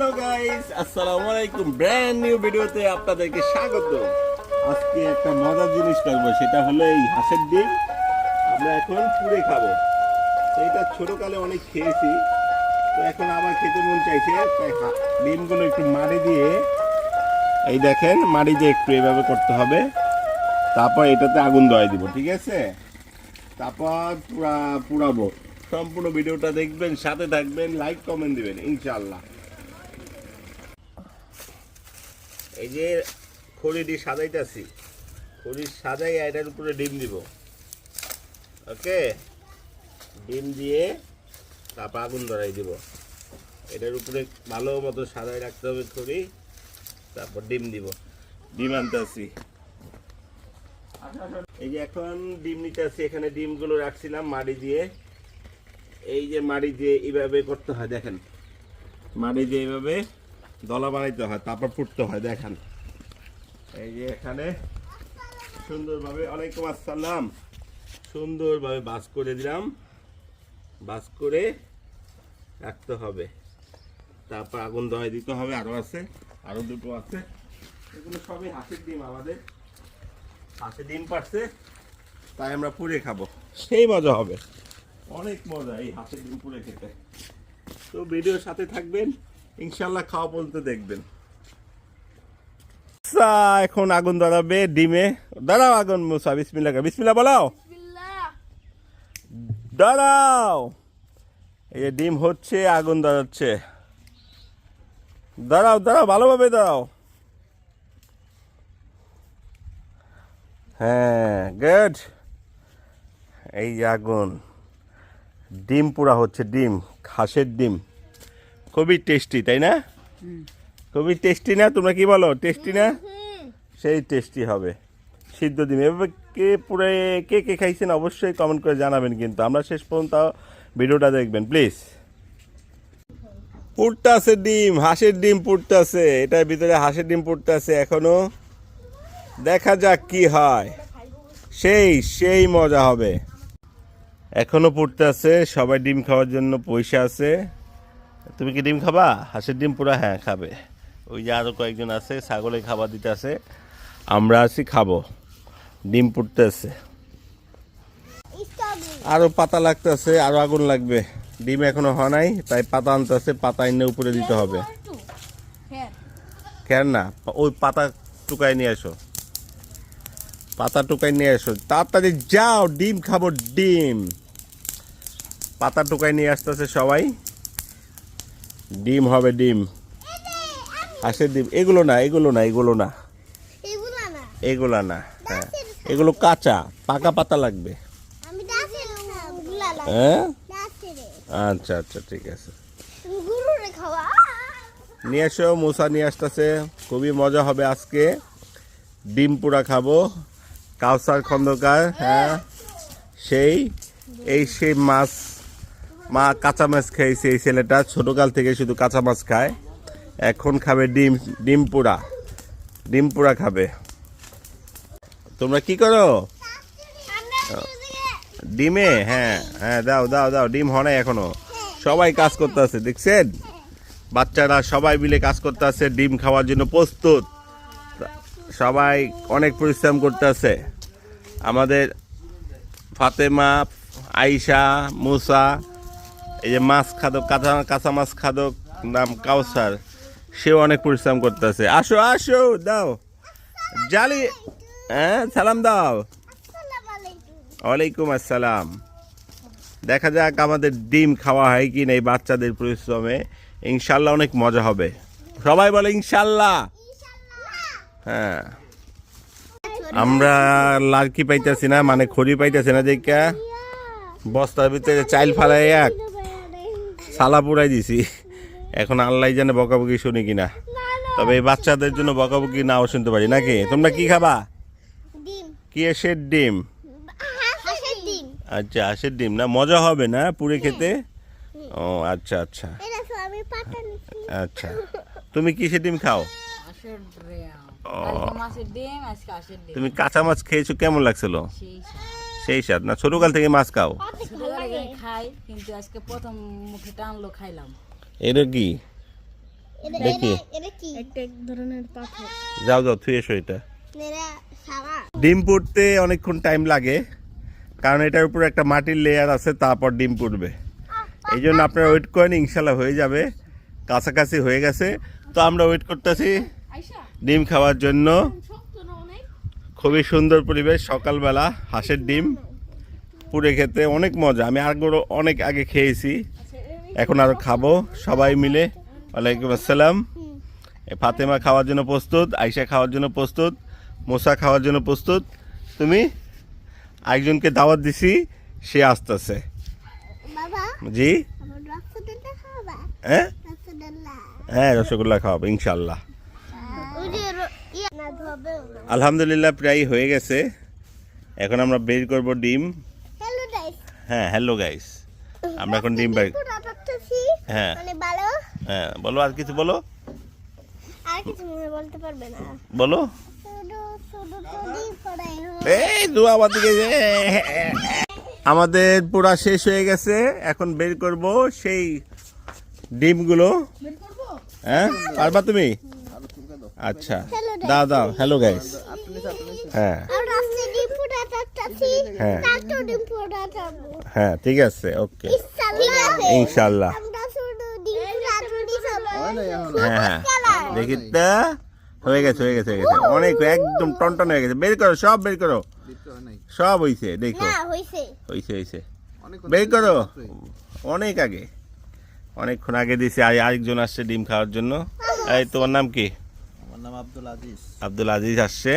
Hello guys আসসালামু আলাইকুম brand new ভিডিওতে আপনাদেরকে স্বাগত। আজকে একটা মজার জিনিস করব এই হাঁসের ডিম। আমরা এখন পুড়ে খাব। এটা ছোটকালে অনেক খেয়েছি। তো এখন আবার খেতে মন চাইছে। তাই একটু মারি দিয়ে, এই দেখেন মারি দিয়ে একটু এভাবে করতে হবে। তারপর এটাতে আগুন দেওয়াই দিব, ঠিক আছে? তারপর পুরা, পুরাবো। সম্পূর্ণ ভিডিওটা দেখবেন, সাথে থাকবেন লাইক কমেন্ট দিবেন, ইনশাআল্লাহ। এই যে খড়ি খড়িটি সাজাইতেছি, খড়ি সাজাই এটার উপরে ডিম দিব। ওকে? ডিম দিয়ে তারপর আগুন ধরাই দিব। এটার উপরে ভালো মতো সাজাই রাখতে হবে খড়ি, তারপর ডিম দিব। ডিম আনতেছি। এই যে এখন ডিম নিতে আসছি এখানে ডিমগুলো রাখছিলাম মাড়ি দিয়ে। এই যে মাড়ি দিয়ে এইভাবে করতে হয়, দেখেন। মাড়ি দিয়ে এইভাবে দলা বানাইতে হয়, তারপর ফুটতে হয়, দেখেন। এই যে এখানে সুন্দরভাবে ওয়ালাইকুম আসসালাম। সুন্দরভাবে বাস করে দিলাম। বাস করে রাখতে হবে। তারপর আগুন দহাই দিতে হবে আরও আছে আরও দুটো আছে। এগুলো সবই হাঁসের ডিম আমাদের। হাঁসের ডিম পারছে, তাই আমরা পুড়ে খাব। সেই মজা হবে। অনেক মজা এই হাঁসের ডিম পুড়ে খেতে। তো ভিডিওর সাথে থাকবেন। ইনশাল্লাহ খাওয়া পর্যন্ত দেখবেন। আচ্ছা, এখন আগুন দাঁড়াবে ডিমে। দাঁড়াও আগুন মুসা বিসমিল্লা। বিসমিল্লা বলাও। দাঁড়াও। এই ডিম হচ্ছে আগুন দাঁড়াচ্ছে দাঁড়াও দাঁড়াও ভালোভাবে দাঁড়াও। হ্যাঁ গুড এই আগুন। ডিম পোড়া হচ্ছে ডিম হাঁসের ডিম। খুবই টেস্টি তাই না? খুবই টেস্টি না? তোমরা কি বলো? টেস্টি না? সেই টেস্টি হবে। সিদ্ধ ডিম। এভাবে কে পুরে, কে কে খাইছেন অবশ্যই কমেন্ট করে জানাবেন কিন্তু। আমরা শেষ পর্যন্ত ভিডিওটা দেখবেন প্লিজ পুরটা আছে ডিম, হাঁসের ডিম পুরটা আছে এটার ভিতরে হাঁসের ডিম পুরটা আছে এখনও। দেখা যাক কি হয়। সেই সেই মজা হবে। এখনও পড়তে আছে সবাই ডিম খাওয়ার জন্য পয়সা আছে। তুমি কি ডিম খাবা? হাঁসের ডিম পুরা হ্যাঁ খাবে। ওই যে আরও কয়েকজন আছে ছাগলে খাবার দিতে আছে। আমরা আছি, খাব। ডিম পুড়তে আছে। আরও পাতা লাগতেছে আরও আগুন লাগবে। ডিম এখনও হয় নাই, তাই পাতা আনতে আছে পাতা এনে উপরে দিতে হবে। কেন না, ওই পাতা টুকাই নিয়ে এসো। পাতা টুকাই নিয়ে আসো তাড়াতাড়ি যাও, ডিম খাব, ডিম। পাতা টুকাই নিয়ে আসতেছে সবাই। ডিম হবে ডিম। হাঁসের ডিম। এগুলো না এগুলো না এগুলো না। এগুলো না। হ্যাঁ। এগুলো কাঁচা পাকা পাতা লাগবে। হ্যাঁ? আচ্ছা আচ্ছা ঠিক আছে। নিয়ে এসো মশা নিয়ে আসতেছে। খুবই মজা হবে আজকে। ডিম পোড়া খাব। কাউসার খন্দকার হ্যাঁ। সেই এই সেই মাছ মা কাঁচা মাছ খেয়েছে, এই ছেলেটা ছোটকাল থেকে শুধু কাঁচা মাছ খায়। এখন খাবে ডিম ডিম পোড়া। ডিম পোড়া খাবে। তোমরা কি করো? ডিমে? হ্যাঁ হ্যাঁ দাও দাও দাও, ডিম হয় এখনও। সবাই কাজ করতে আছে, দেখছেন? বাচ্চারা সবাই মিলে কাজ করতে আছে, ডিম খাওয়ার জন্য প্রস্তুত। সবাই অনেক পরিশ্রম করতে আছে। আমাদের ফাতেমা আইসা মুসা এই যে মাছ খাদক, কাঁচা কাঁচা মাছ খাদক, নাম কাউসার, সেও অনেক পরিশ্রম করতেছে। আসো আসো, দাও। জালি হ্যাঁ সালাম দাও। ওয়ালাইকুম আসসালাম। দেখা যাক আমাদের ডিম খাওয়া হয় কি না এই বাচ্চাদের পরিশ্রমে। ইনশাল্লাহ অনেক মজা হবে। সবাই বলে ইনশাল্লাহ। হ্যাঁ। আমরা লার্কি পাইতেছি না মানে খড়ি পাইতেছি না, দেখা। বস্তার ভিতরে চাইল ফালাই এক সালা পুরাই দিছি। এখন আল্লাহ জানে বকাবকি শুনি কিনা। তবে এই বাচ্চাদের জন্য বকাবকি নাও শুনতে পারি নাকি? তোমরা কি খাবা? কি এসের ডিম? আচ্ছা হাঁসের ডিম না? মজা হবে না পুড়ে খেতে? ও আচ্ছা আচ্ছা। আচ্ছা। তুমি কিসের ডিম খাও? ও। কালকে মাছের ডিম আজকে হাঁসের ডিম। তুমি কাঁচা মাছ খেয়েছো কেমন লাগছিল? সেই সেই স্বাদ। না ছোটকাল থেকে মাছ খাও? খাই কিন্তু আজকে প্রথম মুখে টানলো খাইলাম। এটা কি? দেখি এটা কি? একটা এক ধরনের পাথর। যাও যাও থুয়ে এসো এটা। ডিম ফুটতে অনেকক্ষণ টাইম লাগে কারণ এটার উপর একটা মাটির লেয়ার আছে তারপর ডিম ফুটবে এই জন্য আপনারা ওয়েট করেন ইনশাল্লাহ হয়ে যাবে কাছাকাছি হয়ে গেছে। তো আমরা ওয়েট করতেছি ডিম খাওয়ার জন্য। খুবই সুন্দর পরিবেশ সকালবেলা হাঁসের ডিম। পুড়ে খেতে অনেক মজা। আমি আরও অনেক আগে খেয়েছি। এখন আরও খাব সবাই মিলে। ওয়ালাইকুম আসসালাম। ফাতেমা খাওয়ার জন্য প্রস্তুত আয়শা খাওয়ার জন্য প্রস্তুত মোসা খাওয়ার জন্য প্রস্তুত। তুমি? একজনকে দাওয়াত দিছি সে আসতেছে। জি? হ্যাঁ? হ্যাঁ রসগোল্লা খাওয়াবো ইনশাল্লাহ আলহামদুলিল্লাহ প্রায় হয়ে গেছে। এখন আমরা বের করব ডিম। হ্যাঁ হ্যালো গাইস আমরা এখন ডিম করতেছি হ্যাঁ। মানে হ্যাঁ বলো আর কিছু বলো। আর কিছু মনে বলতে পারবে না। বলো। ফোড়াই এই দু আমার দিকে যে। আমাদের পুরা শেষ হয়ে গেছে। এখন বের করব সেই ডিমগুলো। হ্যাঁ পারবা তুমি? আচ্ছা। দাও দাও। হ্যালো গাইস হ্যাঁ আর রাস্তায় ডিম ফোড়া করতেছি হ্যাঁ। হ্যাঁ ঠিক আছে ওকে। ইনশাল্লাহ। হ্যাঁ হ্যাঁ। দেখি তা। হয়ে গেছে হয়ে গেছে হয়ে গেছে। অনেক একদম টনটন হয়ে গেছে। বের করো সব বের করো। সব হইছে দেখো। না হইছে। হইছে হইছে। বের করো। অনেক আগে। অনেকক্ষণ আগে দিয়েছি আর আরেকজন আসছে ডিম খাওয়ার জন্য। এই তোমার নাম কি? আমার নাম আব্দুল আজিজ। আব্দুল আজিজ আসছে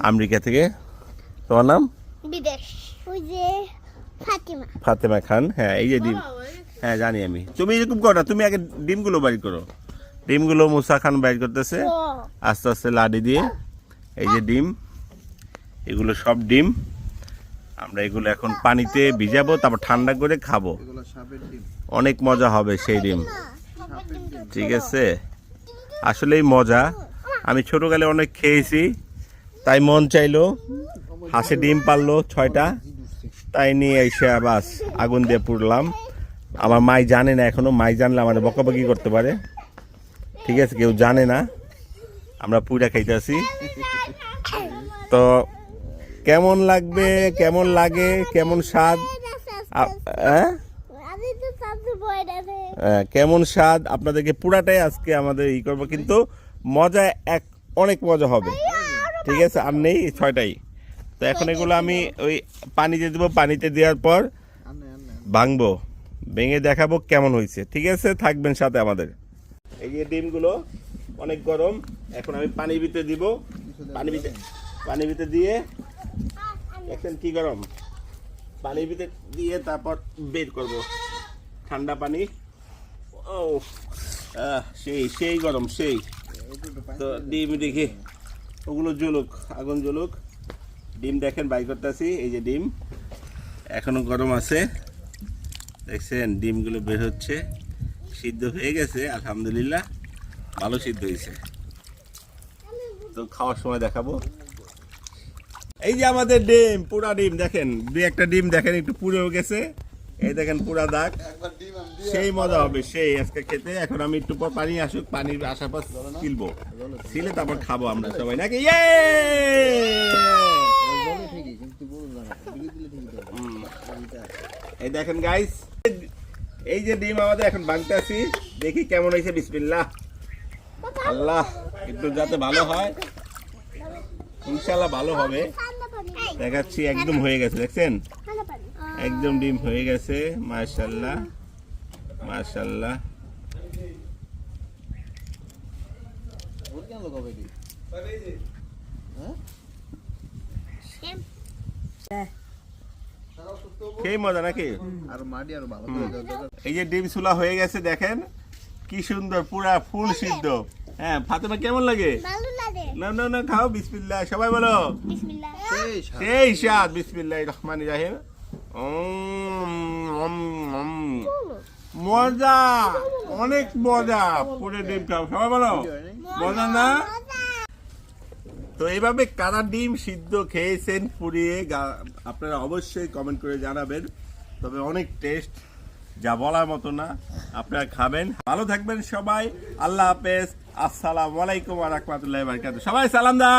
আমেরিকা থেকে। তোমার নাম? বিদেশ। ওই যে ফাতিমা। ফাতেমা খান হ্যাঁ এই যে ডিম। হ্যাঁ জানি আমি। তুমি এরকম করো না তুমি আগে ডিমগুলো বাইর করো। ডিমগুলো মুসা খান বাইর করতেছে। আস্তে আস্তে লাডি দিয়ে এই যে ডিম এগুলো সব ডিম। আমরা এগুলো এখন পানিতে ভিজাবো তারপর ঠান্ডা করে খাব। এগুলো সাপের ডিম। অনেক মজা হবে সেই ডিম। ঠিক আছে? আসলেই মজা। আমি ছোটকালে অনেক খেয়েছি তাই মন চাইলো হাঁসে ডিম পারল ছয়টা। তাই নিয়ে এসে বাস আগুন দিয়ে পুড়লাম। আমার মাই জানে না এখনও। মাই জানলে আমাদের বকাবকি করতে পারে। ঠিক আছে কেউ জানে না। আমরা পুরা খাইতেছি। তো কেমন লাগবে? কেমন লাগে? কেমন স্বাদ? হ্যাঁ? আহ, কেমন স্বাদ? আপনাদেরকে পুরাটাই আজকে আমাদের ই করব। কিন্তু মজা এক অনেক মজা হবে। ঠিক আছে আর নেই ছয়টাই। তো এখন এগুলো আমি ওই পানিতে দেবো পানিতে দেওয়ার পর ভাঙবো ভেঙে দেখাবো কেমন হয়েছে। ঠিক আছে থাকবেন সাথে আমাদের। এই যে ডিমগুলো অনেক গরম এখন আমি পানির ভিতরে দিব। পানি ভিতরে পানির ভিতরে দিয়ে দেখছেন কি গরম। পানির ভিতরে দিয়ে তারপর বের করব। ঠান্ডা পানি। ও সেই সেই গরম সেই। তো ডিম দেখি ওগুলো জ্বলুক আগুন জ্বলুক। ডিম দেখেন বাই করতেছি। এই যে ডিম, এখনও গরম আছে। দেখছেন, ডিমগুলো বের হচ্ছে। সিদ্ধ হয়ে গেছে, আলহামদুলিল্লাহ। ভালো সিদ্ধ হয়েছে। তো খাওয়ার সময় দেখাবো। এই যে আমাদের ডিম, পুরা ডিম, দেখেন, দুই একটা ডিম দেখেন, একটু পুড়েও গেছে। এই দেখেন, পুরা দাগ। সেই মজা হবে, সেই আজকে খেতে। এখন আমি একটু পর পানি আসুক, পানির আসার পর সিলবো সিলে তারপর খাব আমরা সবাই। নাকি? ইয়ে জলে ঠিকই কিন্তু বলব না বিলি দিলে ঠিকই তো এই দেখেন গাইস এই যে ডিম আমাদের এখন বানতেছি দেখি কেমন হয়েছে, বিসমিল্লাহ। আল্লাহ, একটু যাতে ভালো হয়। ইনশাল্লাহ ভালো হবে। দেখাচ্ছি, একদম হয়ে গেছে, দেখছেন? একদম ডিম হয়ে গেছে কেন লোক হবে এটি? সেই মজা নাকি? আর মাটি আর ভালো। এই যে ডিম সুলা হয়ে গেছে দেখেন? কি সুন্দর পুরা ফুল সিদ্ধ। হ্যাঁ ফাতেমা কেমন লাগে? ভালো লাগে। না না না খাও বিসমিল্লাহ। সবাই বলো। বিসমিল্লাহ। সেই স্বাদ। বিসমিল্লাহ রহমান রাহিম মজা অনেক মজা। পুরে ডিম খাও। সবাই বলো। মজা না? তো এইভাবে কারা ডিম সিদ্ধ খেয়েছেন পুড়িয়ে আপনারা অবশ্যই কমেন্ট করে জানাবেন। তবে অনেক টেস্ট যা বলার মতো না আপনারা খাবেন। ভালো থাকবেন সবাই। আল্লাহ হাফেজ। আসসালামু আলাইকুম ওয়া রাহমাতুল্লাহি ওয়া বারাকাতুহু। সবাই সালাম দা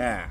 হ্যাঁ।